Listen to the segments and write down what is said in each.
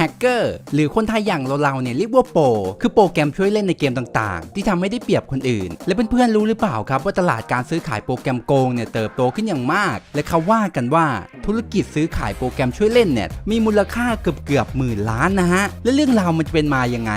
แฮกเกอร์หรือคนไทยอย่างเราๆเนี่ยเรียกว่าโปรคือโปรแกรมช่วยเล่นในเกมต่างๆ ที่ทำให้ได้เปรียบคนอื่น และเพื่อนๆรู้หรือเปล่าครับว่าตลาดการซื้อขายโปรแกรมโกงเนี่ยเติบโตขึ้นอย่างมาก และเขาว่ากันว่าธุรกิจซื้อขายโปรแกรมช่วยเล่นเนี่ยมีมูลค่าเกือบเกือบหมื่นล้านนะฮะและเรื่องราวมันจะเป็นมายังไง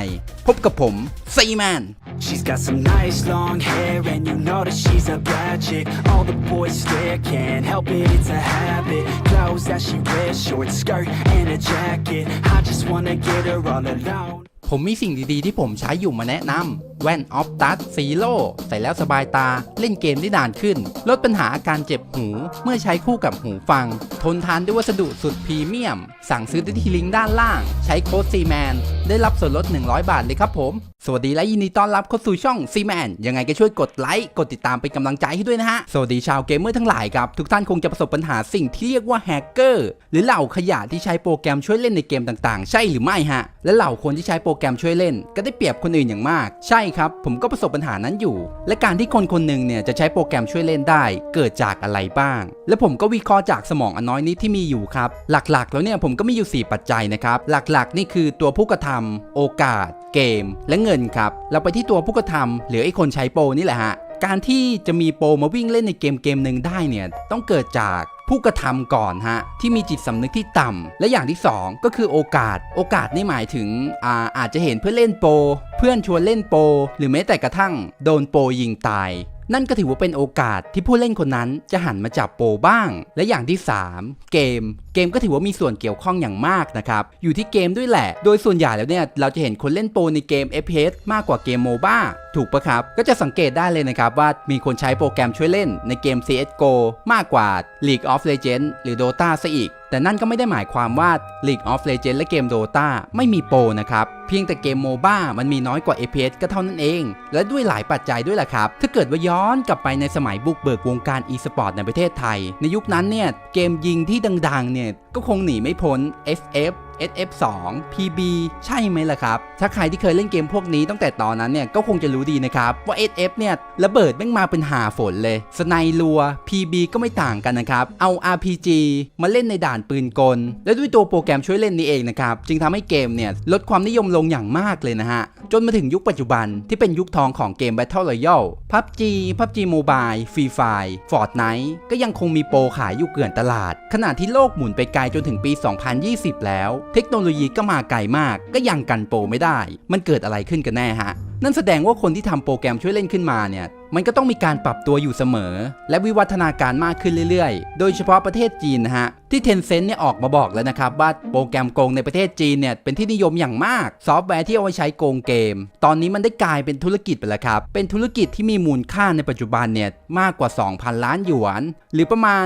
พบกับผมซีแมน She's got some nice long hair and you know that she's a bad chick All the boys stare, can't help it, it's a habit Clothes that she wears, short skirt and a jacket I just wanna get her all alone ผมมีสิ่งดีๆที่ผมใช้อยู่มาแนะนำ แว่นออฟตัสซีโร่ใส่แล้วสบายตาเล่นเกมได้นานขึ้น ลดปัญหาอาการเจ็บหูเมื่อใช้คู่กับหูฟัง ทนทานด้วยวัสดุสุดพรีเมียม สั่งซื้อได้ที่ลิงก์ด้านล่าง ใช้โค้ดซีแมนได้รับส่วนลด 100 บาทเลยครับผม สวัสดีและยินดีต้อนรับเข้าสู่ช่องซีแมนยังไงก็ช่วยกดไลค์ กดติดตามเป็นกำลังใจให้ด้วยนะฮะ สวัสดีชาวเกมเมอร์ทั้งหลายครับ ทุกท่านคงจะประสบปัญหาสิ่งที่เรียกว่าแฮกเกอร์หรือเหล่าขยะที่ใช้โปรแกรมช่วยเล่นในเกมต่างๆ ใช่หรือไม่ฮะ และเหล่าคนที่ใช้โปรแกรมช่วยเล่น ก็ได้เปรียบคนอื่นอย่างมาก ใช่ครับ ผมก็ประสบปัญหานั้นอยู่ และการที่คนคนหนึ่งเนี่ยจะใช้โปรแกรมช่วยเล่นได้ เกิดจากอะไรบ้าง และผมก็วิเคราะห์จากสมองอันน้อยนิดที่มีอยู่ครับ หลักๆ แล้วเนี่ยผมก็มีอยู่ 4 ปัจจัยนะครับ หลักๆ นี่คือตัวผู้กระทำโอกาส เกม และเงินครับ เราไปที่ตัวผู้กระทำหรือไอ้คนใช้โปรนี่แหละฮะการที่จะมีโปรมาวิ่งเล่นในเกมเกมหนึ่งได้เนี่ยต้องเกิดจาก ผู้กระทำก่อนฮะที่มีจิตสำนึกที่ต่ำและอย่างที่ 2 ก็คือโอกาส โอกาสนี่หมายถึงอาอาจจะเห็นเพื่อนเล่นโป เพื่อนชวนเล่นโป หรือแม้แต่กระทั่งโดนโปยิงตายนั่นก็ถือว่าเป็นโอกาสที่ผู้เล่นคนนั้นจะหันมาจับโปบ้าง และอย่างที่ 3 เกม เกมก็ถือว่ามีส่วนเกี่ยวข้องอย่างมากนะครับ อยู่ที่เกมด้วยแหละ โดยส่วนใหญ่แล้วเนี่ย เราจะเห็นคนเล่นโปในเกม FPS มากกว่าเกมโมบ้าถูกปะครับ ก็จะสังเกตได้เลยนะครับว่ามีคนใช้โปรแกรมช่วยเล่นในเกม CSGO มากกว่า League of Legends หรือ Dota ซะอีก แต่นั่นก็ไม่ได้หมายความว่า League of Legends และเกม Dota ไม่มีโปรนะครับ เพียงแต่เกมโมบ้ามันมีน้อยกว่า FPS ก็เท่านั้นเอง และด้วยหลายปัจจัยด้วยแหละครับ ถ้าเกิดว่าย้อนกลับไปในสมัยบุกเบิกวงการ e-sport ในประเทศไทย ในยุคนั้นเนี่ยเกมยิงที่ดังๆเนี่ยก็คงหนีไม่พ้น FF SF2 PB ใช่ไหมล่ะครับ ถ้าใครที่เคยเล่นเกมพวกนี้ตั้งแต่ตอนนั้นเนี่ยก็คงจะรู้ดีนะครับว่า SF เนี่ยระเบิดแม่งมาเป็นหาฝนเลย สไนรัว PB ก็ไม่ต่างกันนะครับ เอา RPG มาเล่นในด่านปืนกล และด้วยตัวโปรแกรมช่วยเล่นนี้เองนะครับ จึงทำให้เกมเนี่ยลดความนิยมลงอย่างมากเลยนะฮะ จนมาถึงยุคปัจจุบันที่เป็นยุคทองของเกม Battle Royale PUBG PUBG Mobile Free Fire Fortnite ก็ยังคงมีโปรขายอยู่เกลื่อนตลาด ขณะที่โลกหมุนไปไกลจนถึงปี 2020 แล้วเทคโนโลยีก็มาไกลมากก็ยังกันโปไม่ได้ มันเกิดอะไรขึ้นกันแน่ฮะ นั่นแสดงว่าคนที่ทำโปรแกรมช่วยเล่นขึ้นมาเนี่ย มันก็ต้องมีการปรับตัวอยู่เสมอ และวิวัฒนาการมากขึ้นเรื่อยๆ โดยเฉพาะประเทศจีนนะฮะ ที่ Tencent เนี่ยออกมาบอกแล้วนะครับว่าโปรแกรมโกงในประเทศจีนเนี่ยเป็นที่นิยมอย่างมาก ซอฟต์แวร์ที่เอาไว้ใช้โกงเกม ตอนนี้มันได้กลายเป็นธุรกิจไปแล้วครับ เป็นธุรกิจที่มีมูลค่าในปัจจุบันเนี่ยมากกว่า 2,000 ล้านหยวน หรือประมาณ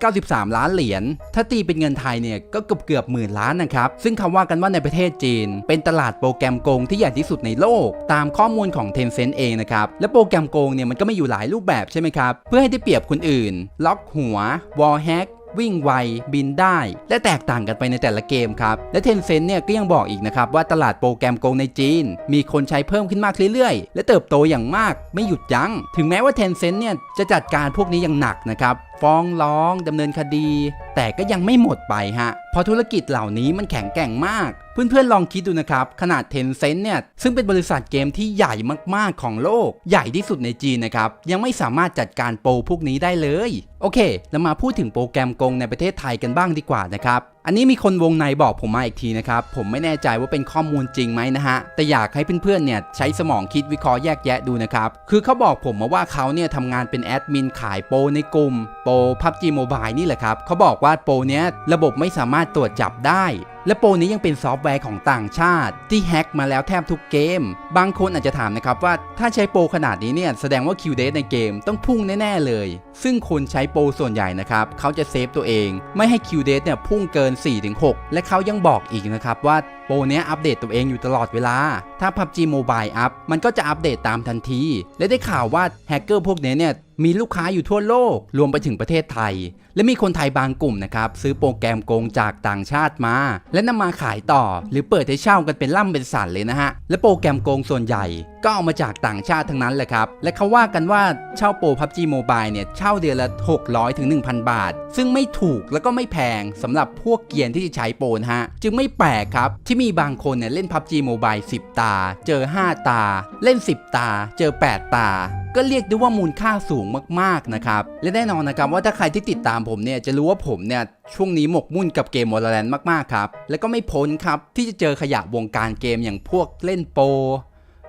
293 ล้านเหรียญ ถ้าตีเป็นเงินไทยเนี่ยก็เกือบเกือบหมื่นล้านนะครับ ซึ่งเขาว่ากันว่าในประเทศจีน เป็นตลาดโปรแกรมโกงที่ใหญ่ที่สุดในโลกตามข้อมูลของ Tencent เองนะครับ และโปรแกรมโกงเนี่ยมันก็ไม่อยู่หลายรูปแบบใช่ไหมครับ เพื่อให้ได้เปรียบคนอื่น ล็อกหัว วอลแฮกวิ่งไว บินได้ และแตกต่างกันไปในแต่ละเกมครับ และ Tencent เนี่ยก็ยังบอกอีกนะครับ ว่าตลาดโปรแกรมโกงในจีน มีคนใช้เพิ่มขึ้นมากเรื่อยๆ และเติบโตอย่างมากไม่หยุดยัง้ง ถึงแม้ว่า Tencent เนี่ยจะจัดการพวกนี้อย่างหนักนะครับ ฟ้องร้องดำเนินคดี แต่ก็ยังไม่หมดไปฮะเพราะธุรกิจเหล่านี้มันแข็งแกร่งมาก เพื่อนๆลองคิดดูนะครับ ขนาดเทนเซ็นเนี่ย ซึ่งเป็นบริษัทเกมที่ใหญ่มากๆของโลก ใหญ่ที่สุดในจีนนะครับ ยังไม่สามารถจัดการโปรพวกนี้ได้เลย โอเค เรามาพูดถึงโปรแกรมโกงในประเทศไทยกันบ้างดีกว่านะครับอันนี้มีคนวงในบอกผมมาอีกทีนะครับ ผมไม่แน่ใจว่าเป็นข้อมูลจริงไหมนะฮะ แต่อยากให้เพื่อนๆเนี่ยใช้สมองคิดวิเคราะห์แยกแยะดูนะครับ คือเขาบอกผมมาว่าเขาเนี่ยทำงานเป็นแอดมินขายโปรในกลุ่ม โปพับจีโมบายนี่แหละครับ เขาบอกว่าโปรเนี้ยระบบไม่สามารถตรวจจับได้และโปรนี้ยังเป็นซอฟต์แวร์ของต่างชาติ ที่แฮ็กมาแล้วแทบทุกเกม บางคนอาจจะถามนะครับว่าถ้าใช้โปรขนาดนี้เนี่ยแสดงว่าคิวเดทในเกมต้องพุ่งแน่ ๆ เลย ซึ่งคนใช้โปรส่วนใหญ่นะครับเขาจะเซฟตัวเอง ไม่ให้คิวเดทเนี่ยพุ่งเกิน 4-6 และเขายังบอกอีกนะครับว่า ปรเนี้ยอัปเดตตัวเองอยู่ตลอดเวลา ถ้า PUBG Mobile อัพมันก็จะอัปเดตตามทันที และได้ข่าวว่าแฮกเกอร์พวกนี้เนี่ยมีลูกค้าอยู่ทั่วโลก รวมไปถึงประเทศไทย และมีคนไทยบางกลุ่มนะครับ ซื้อโปรแกรมโกงจากต่างชาติมา และนำมาขายต่อ หรือเปิดให้เช่ากันเป็นล่ำเป็นสันเลยนะฮะ และโปรแกรมโกงส่วนใหญ่ ก็เอามาจากต่างชาติทั้งนั้นแหละครับ และเขาว่ากันว่าเช่าโปร PUBG Mobile เนี่ย เช่าเดือนละ 600ถึง1,000 บาท ซึ่งไม่ถูกแล้วก็ไม่แพงสำหรับพวกเกียร์ที่จะใช้โปรนะฮะจึงไม่แปลกครับที่มีบางคนเนี่ยเล่น PUBG Mobile 10 ตา เจอ 5 ตา เล่น 10 ตา เจอ 8 ตา ก็เรียกได้ว่ามูลค่าสูงมากๆนะครับ และแน่นอนนะครับว่าถ้าใครที่ติดตามผมเนี่ยจะรู้ว่าผมเนี่ยช่วงนี้หมกมุ่นกับเกม Valorant มากๆครับ แล้วก็ไม่พ้นครับที่จะเจอขยะวงการเกมอย่างพวกเล่นโป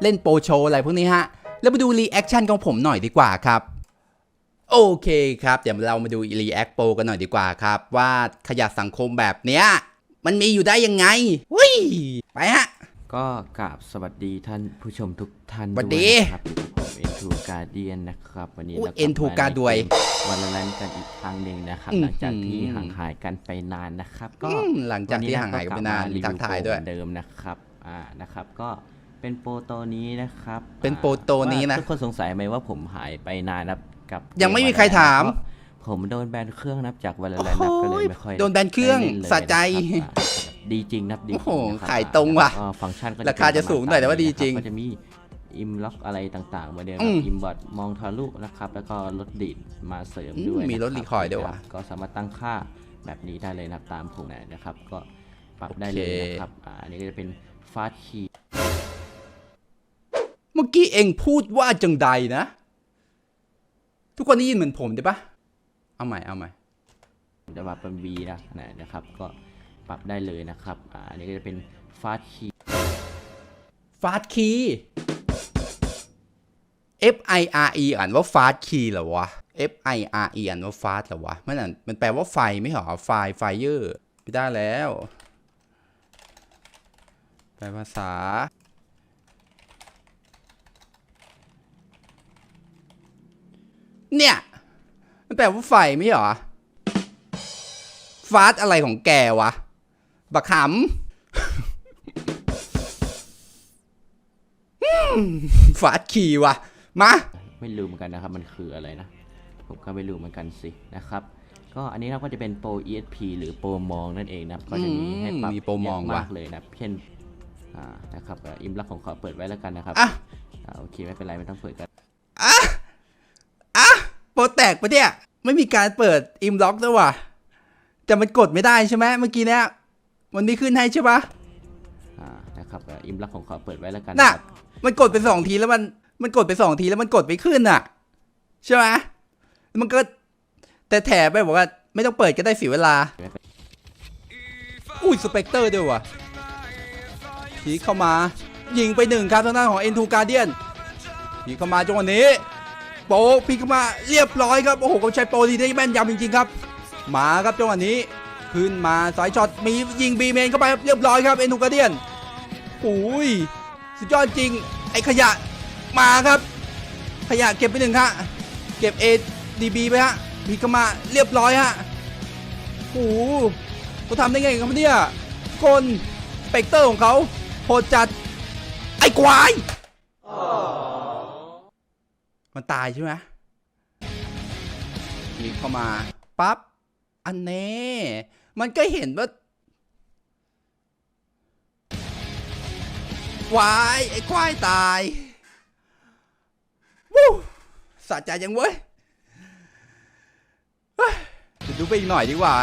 เล่นโปโชอะไรพวกนี้ฮะ แล้วมาดูรีแอคชั่นของผมหน่อยดีกว่าครับโอเคครับ เดี๋ยวเรามาดูรีแอคโปกันหน่อยดีกว่าครับ ว่าขยะสังคมแบบเนี้ย มันมีอยู่ได้ยังไงว ไปฮะ ก็กราบสวัสดีท่านผู้ชมทุกท่านสวัสดีวยนะครับอยู่กับผมเอ็นทูการเดียนนะครับ วันนี้อุ๊ยเรากลับ N2 มา Guardian วันละแลนกันอีกครั้งหนึ่งนะครับอื้อหือหลังจากที่ห่างหายกันไปนานนะครับ ก็อืมหลังจากที่ห่างหายกันไปนานวัมีทักทายด้วย เหมือนเดิมนะครับอ่านะครับ ก็เป็นโปรโตนี้นะครับเป็นโปรโตนี้นะว่าทุกคนสงสัยไหมว่าผมหายไปนานนะครับกับยังไม่มีใครถามเพราะผมโดนแบนเครื่องนับจากวันละแลนนับก็เลยไม่ค่อย โดนแบนเครื่องได้ล่นเลยสะใจ นะครับอ่า ดีจริงนะครับดีจริงโอ้โหนะครับขายตรงว่ะก็ฟังก์ชันก็ราคาจะสูงหน่อยแต่ว่าดีจริงก็จะมีอิมล็อกอะไรต่างๆเหมือนเดิมอืมอิมบอทมองทะลุนะครับ แล้วก็ลดดีดมาเสริมอืมด้วยมีลดนะรีคอยล์ด้วยว่ะก็สามารถตั้งค่าแบบนี้ได้เลยนะครับตามผมนะครับ ก็ปรับได้เลยนะครับอ่าอันนี้ก็จะเป็นฟาสคีเมื่อกี้เองพูดว่าจังใดนะ ทุกคนได้ยินเหมือนผมได้ปะเอาใหม่เอาใหม่จะมาเป็น V นะนะครับก็ ปรับได้เลยนะครับอ่าอันนี้ก็จะเป็นฟาสคีฟาสคี F I R E อ่านว่าฟาสคีเหรอวะ F I R E อ่านว่าฟาสเหรอวะมันอ่านมันแปลว่าไฟไม่เหรอไฟไฟเยอร์ไม่ได้แล้ว แปลภาษาเนี่ย มันแปลว่าไฟไม่เหรอฟาสอะไรของแกวะ บักขำฟาสคีย์ว่ะ มา ไม่รู้เหมือนกันนะครับ มันคืออะไรนะ ผมก็ไม่รู้เหมือนกันสินะครับ ก็อันนี้เราก็จะเป็นโปร ESP หรือโปรมองนั่นเองนะครับ ก็จะมีให้ปรับมีโปรมองเยะว่ะมากเลยนะเช่นอ่านะครับเอ่ออิมลักของขอเปิดไว้แล้วกันนะครับอะอ่าโอเคไม่เป็นไรไม่ต้องเปิดกันอะอะโปรแตกปะเนี่ยไม่มีการเปิดอิมล็อกด้วยว่ะแต่มันกดไม่ได้ใช่ไหมเมื่อกี้เนี่ย มันไม่ขึ้นให้ใช่ปะอ่านะครับเอ่ออิมลักของขอเปิดไว้แล้วกันน่ะครับมันกดไปสองทีแล้วมันมันกดไปสองทีแล้วมันกดไม่ขึ้นอะ ใช่ไหมมันก็ แต่แถไปบอกว่า ไม่ต้องเปิดก็ได้เสียเวลา อุ้ยสเปกเตอร์ด้วยว่ะผีเข้ามา ยิงไปหนึ่งครับทางด้านของ N2 Guardian ผีเข้ามาจังหวะนี้ โปะพีเข้ามาเรียบร้อยครับ โอ้โหเขาใช้โปรดีได้แม่นยำจริงๆครับ มาครับจังหวะนี้ ขึ้นมาสายช็อตมียิงบีเมนเข้าไปเรียบร้อยครับ N2 Guardian โอ้ยสุดยอดจริง ไอขยะมาครับ ขยะเก็บไปหนึ่งฮะเก็บ ADB ไปฮะพีเข้ามาเรียบร้อยฮะโอ้โหเขาทำได้ไงครับเนี่ยกลเปกเตอร์ของเขาโหดจัดไอ้ควายมันตายใช่ไหมมีเข้ามาปั๊บอันเน่ มันก็เห็นว่าวายไอ้ควายตายวู้สะใจยังเว้ยเดี๋ยวดูไปอีกหน่อยดีกว่า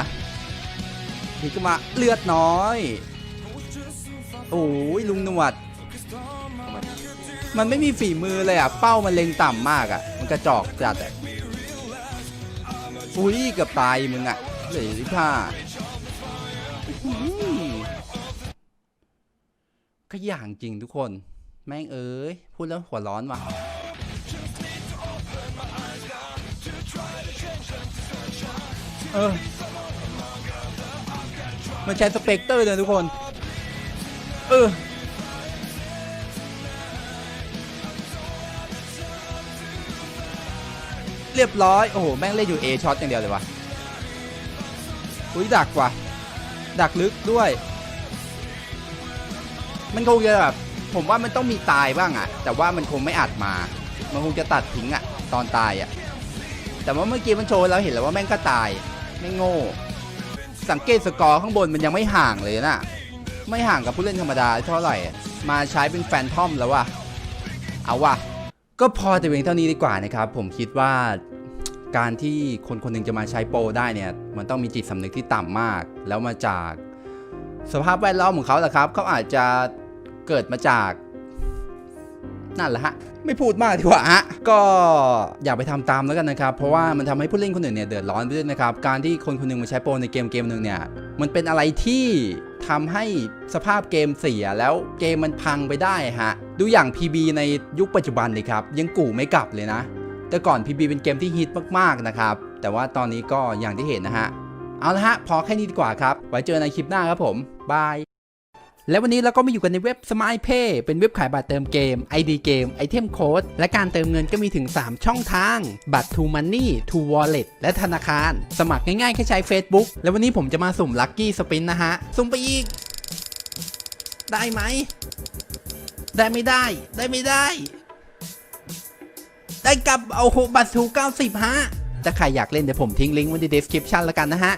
นี่ก็มาเลือดน้อย โอ้ยลุงนวด มันไม่มีฝีมือเลยอะ เป้ามันเล็งต่ำมากอะ มันกระจอกจัดอะอุ้ยเกือบตายมึงอะเหลือสิบห้า ขย่างจริงทุกคน แม่งเอ้ย พูดแล้วหัวร้อนว่ะเออมันใช้สเปกเตอร์เลยทุกคน เออ เรียบร้อย โอ้โห แม่งเล่นอยู่ A ช็อตอย่างเดียวเลยวะอุ้ยดักว่ะ ดักลึกด้วย มันคงจะแบบผมว่ามันต้องมีตายบ้างอะแต่ว่ามันคงไม่อัดมา มันคงจะตัดทิ้งอะตอนตายอะแต่ว่าเมื่อกี้มันโชว์เราเห็นแล้วว่าแม่งก็ตายไม่งโง่ สังเกตสกอร์ข้างบนมันยังไม่ห่างเลยนะไม่ห่างกับผู้เล่นธรรมดาเท่าไหร่ มาใช้เป็นแฟนทอมแล้วว่ะ เอาว่ะ ก็พอแต่เพียงเท่านี้ดีกว่านะครับ ผมคิดว่าการที่คนคนหนึ่งจะมาใช้โปรได้เนี่ย มันต้องมีจิตสำนึกที่ต่ำมาก แล้วมาจาก สภาพแวดล้อมของเขาแหละครับ เขาอาจจะเกิดมาจาก นั่นแหละฮะ ไม่พูดมากดีกว่าฮะ ก็อย่าไปทำตามแล้วกันนะครับ เพราะว่ามันทำให้ผู้เล่นคนอื่นเนี่ยเดือดร้อนไปด้วยนะครับ การที่คนคนหนึงมาใช้โปรในเกมเกมหนึ่งเนี่ย มันเป็นอะไรที่ทำให้สภาพเกมเสียแล้วเกมมันพังไปได้ฮะ ดูอย่าง PB ในยุคปัจจุบันเลยครับ ยังกู่ไม่กลับเลยนะ แต่ก่อน PB เป็นเกมที่ฮิตมากๆนะครับ แต่ว่าตอนนี้ก็อย่างที่เห็นนะฮะ เอาละฮะ พอแค่นี้ดีกว่าครับ ไว้เจอในคลิปหน้าครับผม บาย และวันนี้เราก็มาอยู่กันในเว็บ Smile Pay เป็นเว็บขายบัตรเติมเกม ID เกม ไอเทมโค้ด และการเติมเงินก็มีถึง 3 ช่องทาง บัตร To Money To Wallet และธนาคาร สมัครง่ายๆ แค่ใช้ Facebook แล้ววันนี้ผมจะมาสุ่ม Lucky Spin นะฮะ สุ่มไปอีก ได้ไหม ได้ไม่ได้ ได้ไม่ได้ ได้กลับเอาบัตรทู90ฮะถ้าใครอยากเล่นเดี๋ยวผมทิ้งลิงก์ไว้ใน description แล้วกันนะฮะ